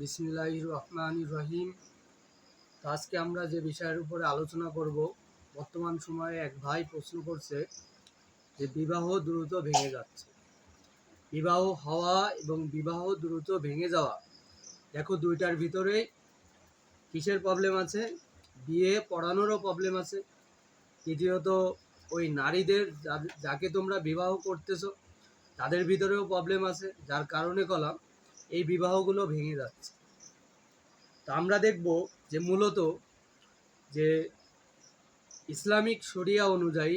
বিসমিল্লাহ রহমান রহিম। আজকে আমরা যে বিষয়ের উপরে আলোচনা করব, বর্তমান সময়ে এক ভাই প্রশ্ন করছে যে বিবাহ দ্রুত ভেঙে যাচ্ছে। বিবাহ হওয়া এবং বিবাহ দ্রুত ভেঙে যাওয়া, দেখো দুইটার ভিতরেই কিসের প্রবলেম আছে? বিয়ে পড়ানোরও প্রবলেম আছে। দ্বিতীয়ত, ওই নারীদের যাকে তোমরা বিবাহ করতেছো, তাদের ভিতরেও প্রবলেম আছে, যার কারণে কলাম। এই বিবাহগুলো ভেঙে যাচ্ছে। তো আমরা দেখব যে মূলত যে ইসলামিক শরিয়া অনুযায়ী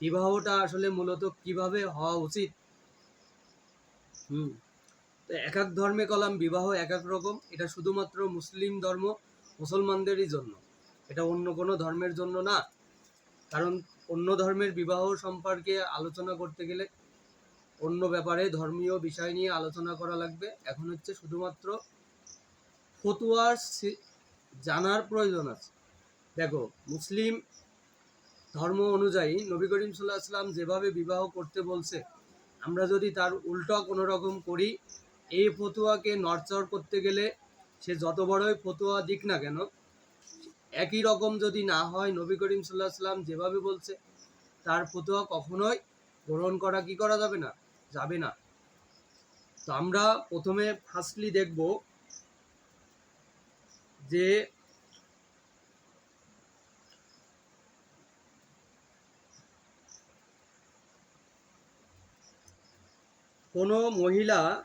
বিবাহটা আসলে মূলত কীভাবে হওয়া উচিত। হুম, তো এক এক ধর্মে কলাম বিবাহ এক এক রকম। এটা শুধুমাত্র মুসলিম ধর্ম, মুসলমানদেরই জন্য। এটা অন্য কোনো ধর্মের জন্য না। কারণ অন্য ধর্মের বিবাহ সম্পর্কে আলোচনা করতে গেলে অন্য ব্যাপারে ধর্মীয় বিষয় নিয়ে আলোচনা করা লাগবে। এখন হচ্ছে শুধুমাত্র ফতুয়ার জানার প্রয়োজন আছে। দেখো, মুসলিম ধর্ম অনুযায়ী নবী করিম সাল্লাহ আসলাম যেভাবে বিবাহ করতে বলছে, আমরা যদি তার উল্টো কোনো রকম করি, এই ফতুয়াকে নড়চড় করতে গেলে সে যত বড়ই ফতুয়া দিক না কেন, একই রকম যদি না হয় নবী করিম সাল্লাহ সাল্লাম যেভাবে বলছে, তার ফতুয়া কখনোই গ্রহণ করা কি করা যাবে না? যাবে না। তো আমরা প্রথমে ফার্স্টলি দেখব যে কোনো মহিলা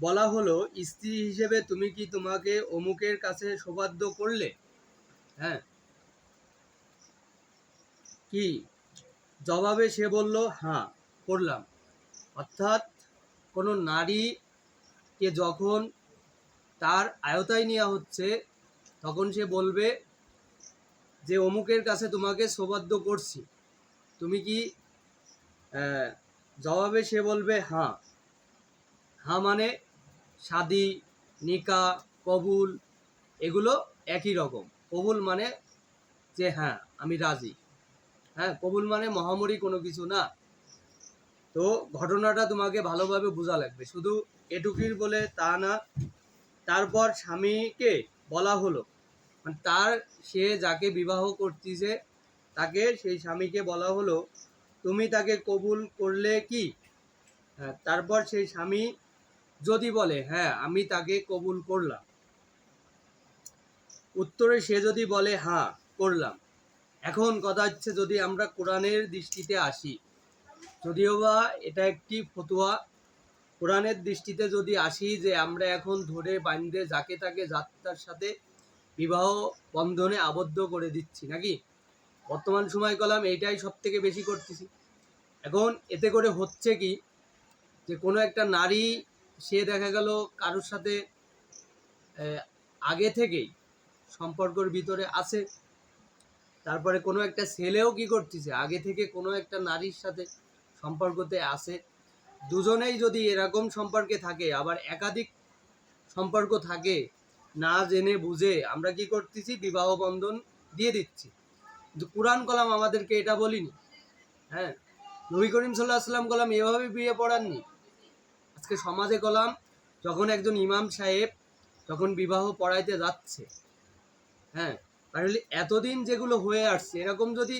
বলা হলো, স্ত্রী হিসেবে তুমি কি তোমাকে অমুকের কাছে সৌবাদ্য করলে? হ্যাঁ। কি? জবাবে সে বলল হ্যাঁ করলাম। অর্থাৎ কোনো নারীকে যখন তার আয়তায় নেওয়া হচ্ছে, তখন সে বলবে যে, অমুকের কাছে তোমাকে সৌবাদ্য করছি। তুমি কি জবাবে সে বলবে হাঁ হাঁ মানে শাদি, নিকা, কবুল, এগুলো একই রকম। কবুল মানে যে হ্যাঁ আমি রাজি। হ্যাঁ কবুল মানে মহামরি কোনো কিছু না। তো ঘটনাটা তোমাকে ভালোভাবে বোঝা লাগবে। শুধু এটুকুই বলে তা না তারপর স্বামীকে বলা হলো। মানে তার সে যাকে বিবাহ করতেছে তাকে সেই স্বামীকে বলা হলো তুমি তাকে কবুল করলে কি? হ্যাঁ, তারপর সেই স্বামী যদি বলে হ্যাঁ আমি তাকে কবুল করলাম। উত্তরে সে যদি বলে হ্যাঁ করলাম। এখন কথা হচ্ছে যদি আমরা কোরআনের দৃষ্টিতে আসি যদিও বা এটা একটি ফতুয়া, কোরআনের দৃষ্টিতে যদি আসি যে আমরা এখন ধরে বান্ধে যাকে তাকে যাত্রার সাথে বিবাহ বন্ধনে আবদ্ধ করে দিচ্ছি, নাকি? বর্তমান সময় কলাম এইটাই সব থেকে বেশি করতেছি। এখন এতে করে হচ্ছে কি যে কোনো একটা নারী, সে দেখা গেল কারোর সাথে আগে থেকেই সম্পর্কর ভিতরে আছে। তারপরে কোনো একটা ছেলেও কি করতেছে? আগে থেকে কোনো একটা নারীর সাথে সম্পর্কতে আছে। দুজনেই যদি এরকম সম্পর্কে থাকে, আবার একাধিক সম্পর্ক থাকে, না জেনে বুঝে আমরা কি করতেছি? বিবাহ বন্ধন দিয়ে দিচ্ছি। কিন্তু কোরআন কলাম আমাদেরকে এটা বলিনি। হ্যাঁ নবী করিম সাল্লাহ আসলাম কলাম এভাবে বিয়ে পড়াননি। আজকে সমাজে কলাম, যখন একজন ইমাম সাহেব যখন বিবাহ পড়াইতে যাচ্ছে হ্যাঁ তাহলে এতদিন যেগুলো হয়ে আসছে, এরকম যদি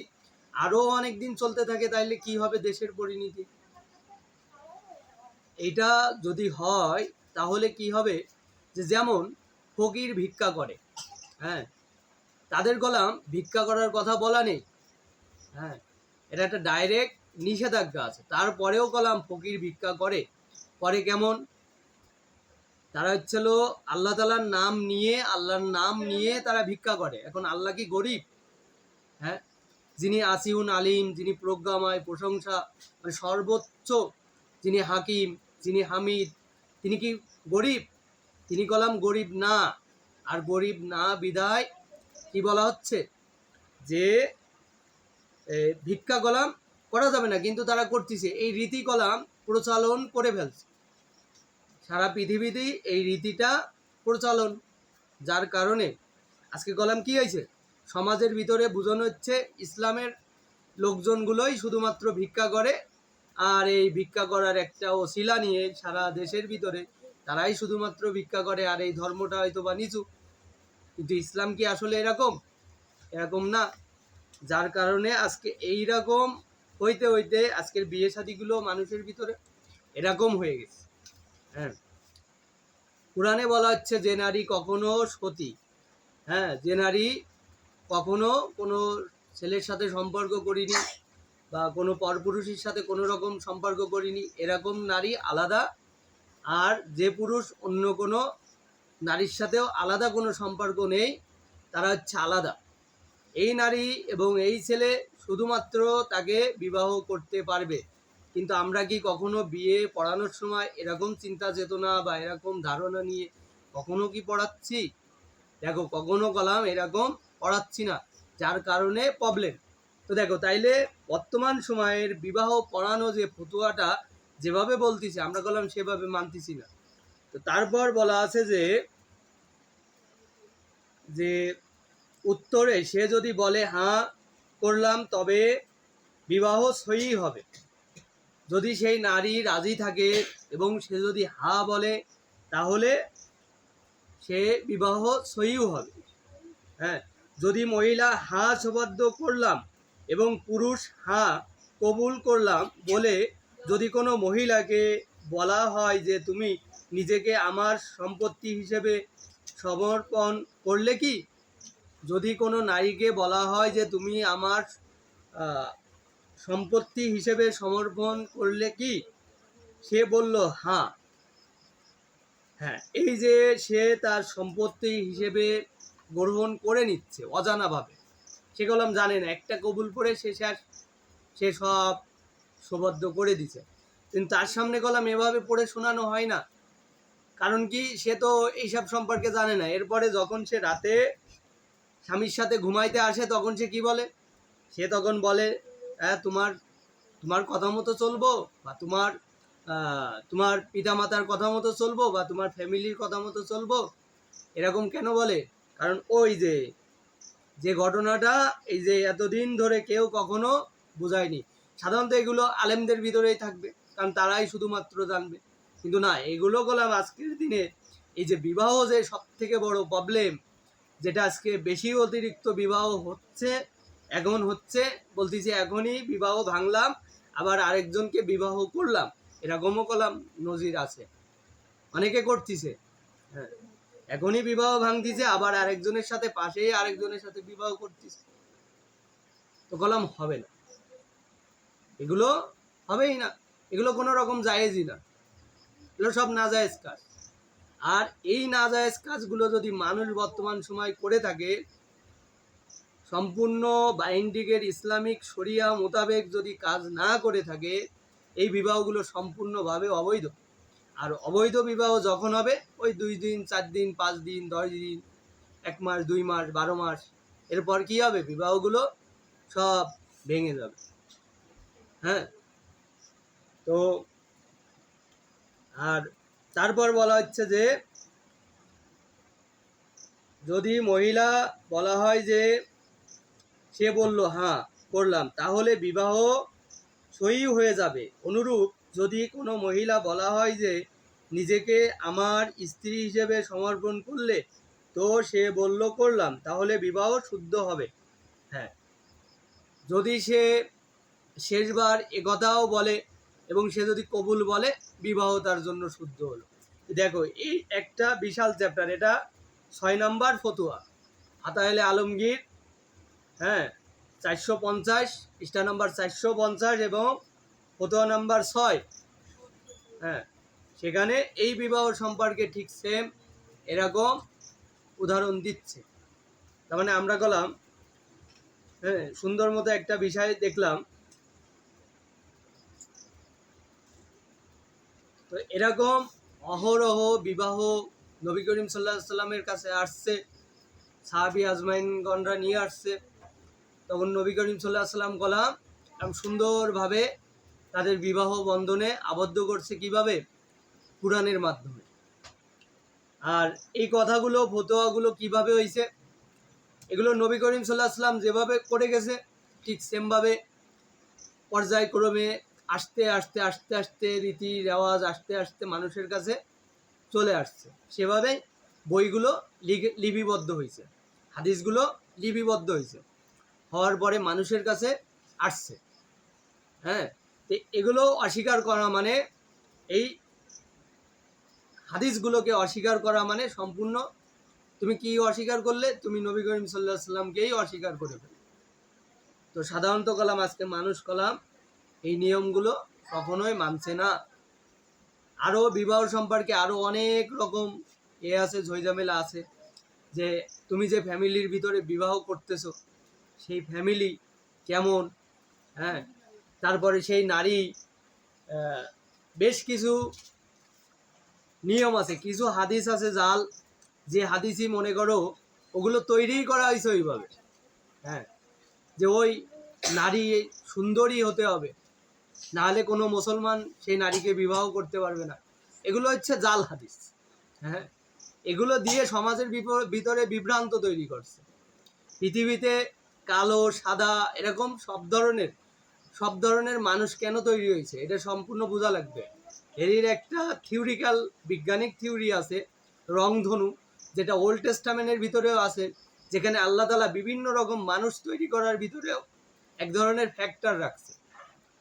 আরও অনেক দিন চলতে থাকে তাহলে কি হবে দেশের পরিণতি? এটা যদি হয়, তাহলে কি হবে? যে যেমন ফকির ভিক্ষা করে হ্যাঁ? তাদের গলাম ভিক্ষা করার কথা বলা নেই হ্যাঁ? এটা একটা ডাইরেক্ট নিষেধাজ্ঞা আছে। তারপরেও কলাম ফকির ভিক্ষা করে। করে কেমন? তারা হচ্ছিল আল্লাহ তালার নাম নিয়ে, আল্লাহর নাম নিয়ে তারা ভিক্ষা করে। এখন আল্লাহ কি গরিব? হ্যাঁ? যিনি আসিউন আলিম, যিনি প্রজ্ঞাময়, প্রশংসা মানে সর্বোচ্চ যিনি হাকিম, যিনি হামিদ, তিনি কি গরিব? তিনি কলাম গরিব না। আর গরিব না বিদায় কি বলা হচ্ছে? যে ভিক্ষা কলাম করা যাবে না, কিন্তু তারা করতেছে। এই রীতি কলাম প্রচলন করে ফেলছে। সারা পৃথিবীতেই এই রীতিটা প্রচলন। যার কারণে আজকে কলাম কি হয়েছে? সমাজের ভিতরে বোঝানো হচ্ছে ইসলামের লোকজনগুলোই শুধুমাত্র ভিক্ষা করে, আর এই ভিক্ষা করার একটা ওসিলা নিয়ে সারা দেশের ভিতরে তারাই শুধুমাত্র ভিক্ষা করে, আর এই ধর্মটা হয়তো বা নিচু। কিন্তু ইসলাম কি আসলে এরকম? এরকম না। যার কারণে আজকে এই রকম হইতে হইতে আজকের বিয়ে শাদিগুলো মানুষের ভিতরে এরকম হয়ে গেছে। হ্যাঁ। কোরআনে বলা হচ্ছে, যে নারী কখনো সতী হ্যাঁ যে নারী কখনো কোনো ছেলের সাথে সম্পর্ক করিনি বা কোনো পরপুরুষের সাথে কোনো রকম সম্পর্ক করিনি, এরকম নারী আলাদা। আর যে পুরুষ অন্য কোনো নারীর সাথেও আলাদা কোনো সম্পর্ক নেই, তারা হচ্ছে আলাদা। এই নারী এবং এই ছেলে শুধুমাত্র তাকে বিবাহ করতে পারবে। কিন্তু আমরা কি কখনো বিয়ে পড়ানোর সময় এরকম চিন্তা চেতনা বা এরকম ধারণা নিয়ে কখনো কি পড়াচ্ছি? দেখো, কখনো কলাম এরকম পড়াচ্ছি না, যার কারণে প্রবলেম তো দেখো, তাইলে বর্তমান সময়ের বিবাহ পড়ানো যে ফতুয়াটা, যেভাবে বলতেছে, আমরা বললাম সেভাবে মানতেছি না। তো তারপর বলা আছে যে যে উত্তরে সে যদি বলে হ্যাঁ করলাম, তবে বিবাহ সই হবে। যদি সেই নারী রাজি থাকে এবং সে যদি হা বলে, তাহলে সে বিবাহ সইও হবে। হ্যাঁ যদি মহিলা হা সবাদ্য করলাম এবং পুরুষ হা কবুল করলাম বলে যদি কোনো মহিলাকে বলা হয় যে তুমি নিজেকে আমার সম্পত্তি হিসেবে সমর্পণ করলে কি? যদি কোনো নারীকে বলা হয় যে তুমি আমার সম্পত্তি হিসেবে সমর্পণ করলে কি? সে বলল হ্যাঁ। হ্যাঁ এই যে সে তার সম্পত্তি হিসেবে গ্রহণ করে নিচ্ছে, অজানাভাবে। সে কলম জানে না, একটা কবুল করে সে শেষ, সে সব সবদ্ধ করে দিছে। কিন্তু তার সামনে কলাম এভাবে পড়ে শোনানো হয় না। কারণ কি, সে তো এইসব সম্পর্কে জানে না। এরপরে যখন সে রাতে স্বামীর সাথে ঘুমাইতে আসে, তখন সে কি বলে? সে তখন বলে হ্যাঁ তোমার তোমার কথা মতো চলবো বা তোমার তোমার পিতামাতার কথা মতো চলবো বা তোমার ফ্যামিলির কথা মতো চলবো? এরকম কেন বলে? কারণ ওই যে যে ঘটনাটা এই যে এতদিন ধরে কেউ কখনো বোঝায়নি। সাধারণত এগুলো আলেমদের ভিতরেই থাকবে, কারণ তারাই শুধুমাত্র জানবে। কিন্তু না, এগুলো গলাম আজকের দিনে, এই যে বিবাহ যে সব থেকে বড় প্রবলেম যেটা আজকে বেশি অতিরিক্ত বিবাহ হচ্ছে, এখন হচ্ছে, বলতেছি এখনই বিবাহ ভাঙলাম, আবার আরেকজনকে বিবাহ করলাম, এরকমও কলাম নজির আছে। অনেকে করতেছে। হ্যাঁ। এখনই বিবাহ ভাঙতিছে, আবার আরেকজনের সাথে পাশেই আরেকজনের সাথে বিবাহ করতেছে। তো কলাম হবে না। এগুলো হবেই না। এগুলো কোনো রকম জায়েজই না। এগুলো সব না জায়েজ কাজ। আর এই না জায়েজ কাজগুলো যদি মানুষ বর্তমান সময় করে থাকে, সম্পূর্ণ বাইন্ডিকের ইসলামিক শরিয়া মোতাবেক যদি কাজ না করে থাকে, এই বিবাহগুলো সম্পূর্ণভাবে অবৈধ। আর অবৈধ বিবাহ যখন হবে, ওই দুই দিন, চার দিন, পাঁচ দিন, দশ দিন, এক মাস, দুই মাস, বারো মাস, এরপর কি হবে? বিবাহগুলো সব ভেঙে যাবে। হ্যাঁ? তো আর তারপর বলা হচ্ছে যে, যদি মহিলা বলা হয় যে, সে বলল হ্যাঁ করলাম। তাহলে বিবাহ সই হয়ে যাবে। অনুরূপ যদি কোনো মহিলা বলা হয় যে নিজেকে আমার স্ত্রী হিসেবে সমর্পণ করলে, তো সে বলল, করলাম, তাহলে বিবাহ শুদ্ধ হবে। হ্যাঁ। যদি সে শেষবার একথাও বলে এবং সে যদি কবুল বলে, বিবাহ তার জন্য শুদ্ধ হলো। দেখো, এই একটা বিশাল চ্যাপ্টার এটা ছয় নম্বর ফতুয়া। আতাহেলে আলমগীর হ্যাঁ চারশো পঞ্চাশ, পৃষ্ঠা নাম্বার চারশো পঞ্চাশ এবং ফতোয়া নাম্বার ছয়। হ্যাঁ সেখানে এই বিবাহ সম্পর্কে ঠিক সেম এরকম উদাহরণ দিচ্ছে। তার মানে আমরা গেলাম হ্যাঁ সুন্দর মতো একটা বিষয় দেখলাম। তো এরকম অহরহ বিবাহ নবী করিম সাল্লাহ সাল্লামের কাছে আসছে, সাহাবি আজমাইনগণরা নিয়ে আসছে। তখন নবী করিম সাল্লাহ সাল্লাম এরকম সুন্দরভাবে তাদের বিবাহ বন্ধনে আবদ্ধ করছে কীভাবে? কোরআনের মাধ্যমে। আর এই কথাগুলো, ফতোয়াগুলো কীভাবে হয়েছে এগুলো নবী করিম সাল্লাহ সাল্লাম যেভাবে করে গেছে, ঠিক সেমভাবে পর্যায়ক্রমে আস্তে আস্তে আস্তে আস্তে রীতি রেওয়াজ, আস্তে আস্তে মানুষের কাছে চলে আসছে। সেভাবে বইগুলো লিপিবদ্ধ হয়েছে হাদিসগুলো লিপিবদ্ধ হয়েছে হওয়ার পরে মানুষের কাছে আসছে। হ্যাঁ? তো এগুলো অস্বীকার করা মানে এই হাদিসগুলোকে অস্বীকার করা মানে সম্পূর্ণ তুমি কি অস্বীকার করলে? তুমি নবী করিম সাল্লাহ সাল্লামকেই অস্বীকার করে ফেলে তো সাধারণত কলাম আজকে মানুষ কলাম এই নিয়মগুলো কখনোই মানছে না। আরও বিবাহ সম্পর্কে আরও অনেক রকম এ আছে ঝইঝামেলা আছে যে তুমি যে ফ্যামিলির ভিতরে বিবাহ করতেছো, সেই ফ্যামিলি কেমন? হ্যাঁ তারপরে সেই নারী বেশ কিছু নিয়ম আছে, কিছু হাদিস আছে জাল, যে হাদিসই মনে করো ওগুলো তৈরিই করা হয়েছে ওইভাবে। হ্যাঁ যে ওই নারী সুন্দরী হতে হবে, নাহলে কোনো মুসলমান সেই নারীকে বিবাহ করতে পারবে না। এগুলো হচ্ছে জাল হাদিস। হ্যাঁ এগুলো দিয়ে সমাজের ভিতরে বিভ্রান্ত তৈরি করছে। পৃথিবীতে কালো, সাদা, এরকম সব ধরনের সব ধরনের মানুষ কেন তৈরি হয়েছে? এটা সম্পূর্ণ বোঝা লাগবে। এর একটা থিওরিক্যাল বৈজ্ঞানিক থিওরি আছে, রংধনু, যেটা ওল্ড টেস্টামেন্টের ভিতরেও আছে, যেখানে আল্লাহ তালা বিভিন্ন রকম মানুষ তৈরি করার ভিতরেও এক ধরনের ফ্যাক্টর রাখছে।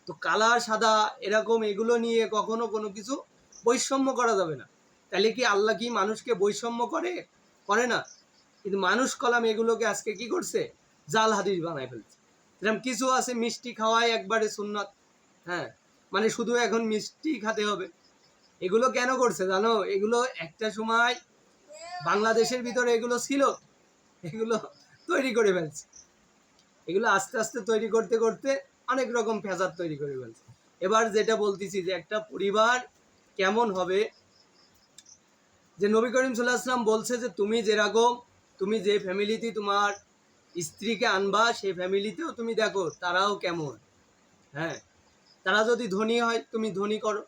তো কালা সাদা, এরকম এগুলো নিয়ে কখনো কোনো কিছু বৈষম্য করা যাবে না। তাহলে কি আল্লাহ কি মানুষকে বৈষম্য করে? করে না। কিন্তু মানুষ কলাম এগুলোকে আজকে কি করছে? জাল হাদিস বানায় ফেলছে। এরকম কিছু আছে, মিষ্টি খাওয়াই একবারে সুন্নত। হ্যাঁ মানে শুধু এখন মিষ্টি খাতে হবে। এগুলো কেন করছে জানো? এগুলো একটা সময় বাংলাদেশের ভিতরে এগুলো ছিল, এগুলো তৈরি করে ফেলছে। এগুলো আস্তে আস্তে তৈরি করতে করতে অনেক রকম ফেজার তৈরি করে ফেলছে। এবার যেটা বলতেছি যে একটা পরিবার কেমন হবে? যে নবী করিম সাল্লাহ আসলাম বলছে যে, তুমি যেরকম, তুমি যে ফ্যামিলিতে তোমার স্ত্রীকে আনবা সেই ফ্যামিলিতেও তুমি দেখো তারাও কেমন। হ্যাঁ তারা যদি ধনী হয়, তুমি ধনী করো।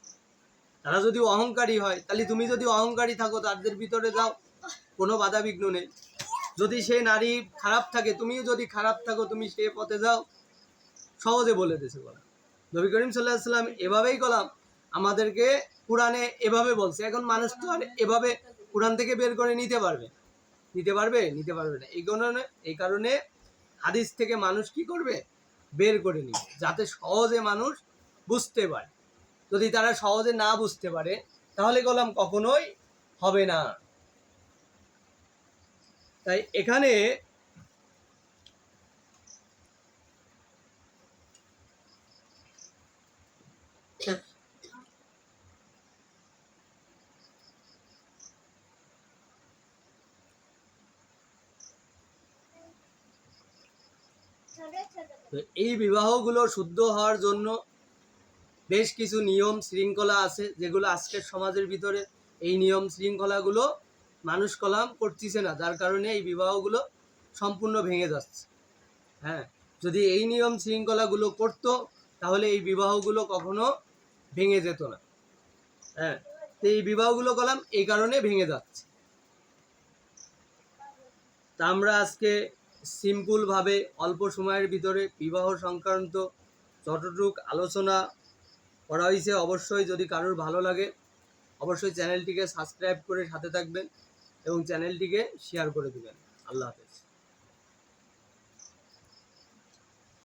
তারা যদি অহংকারী হয়, তাহলে তুমি যদি অহংকারী থাকো, তাদের ভিতরে যাও, কোনো বাধা বিঘ্ন নেই। যদি সে নারী খারাপ থাকে, তুমিও যদি খারাপ থাকো, তুমি সে পথে যাও। সহজে বলে দিয়েছে বলা। নবী করিম সাল্লাহ সাল্লাম এভাবেই কলাম। আমাদেরকে কোরআনে এভাবে বলছে। এখন মানুষ তো আর এভাবে কোরআন থেকে বের করে নিতে পারবে। নিতে পারবে নিতে পারবে না। এই কারণে এই কারণে হাদিস থেকে মানুষ কি করবে? বের করে নিবে, যাতে সহজে মানুষ বুঝতে পারে। যদি তারা সহজে না বুঝতে পারে, তাহলে কলাম কখনোই হবে না। তাই এখানে তো এই বিবাহগুলো শুদ্ধ হওয়ার জন্য বেশ কিছু নিয়ম শৃঙ্খলা আছে, যেগুলো আজকের সমাজের ভিতরে এই নিয়ম শৃঙ্খলাগুলো মানুষ কলাম করতেছে না, যার কারণে এই বিবাহগুলো সম্পূর্ণ ভেঙে যাচ্ছে। হ্যাঁ যদি এই নিয়ম শৃঙ্খলাগুলো করতো, তাহলে এই বিবাহগুলো কখনো ভেঙে যেত না। হ্যাঁ তো এই বিবাহগুলো কলাম এই কারণে ভেঙে যাচ্ছে। তা আমরা আজকে সিম্পলভাবে অল্প সময়ের ভিতরে বিবাহ সংক্রান্ত যতটুক আলোচনা করা হয়েছে, অবশ্যই যদি কারোর ভালো লাগে, অবশ্যই চ্যানেলটিকে সাবস্ক্রাইব করে সাথে থাকবেন এবং চ্যানেলটিকে শেয়ার করে দেবেন। আল্লাহ হাফেজ।